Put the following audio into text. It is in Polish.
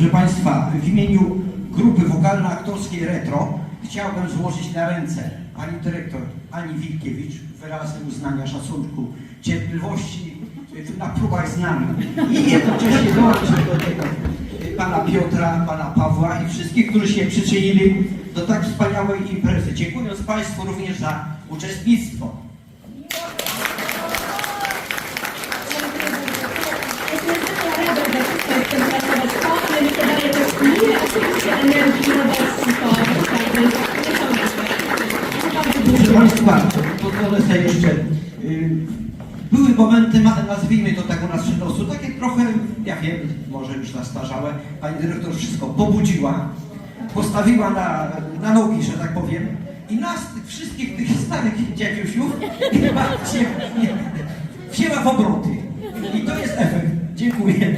Proszę Państwa, w imieniu grupy wokalno-aktorskiej Retro chciałbym złożyć na ręce pani dyrektor Ani Wilkiewicz wyrazy uznania, szacunku, cierpliwości na próbach z nami i jednocześnie dołączyć do tego pana Piotra, pana Pawła i wszystkich, którzy się przyczynili do tak wspaniałej imprezy. Dziękując Państwu również za uczestnictwo. Proszę. Państwa, pozwolę sobie jeszcze. Były momenty, nazwijmy to tak u nas osób, takie trochę, ja wiem, może już zastarzałe. Pani dyrektor wszystko pobudziła, postawiła na, na nogi, że tak powiem. I nas, wszystkich tych starych dziadziusiów, chyba wzięła w obroty. I to jest efekt. Dziękuję.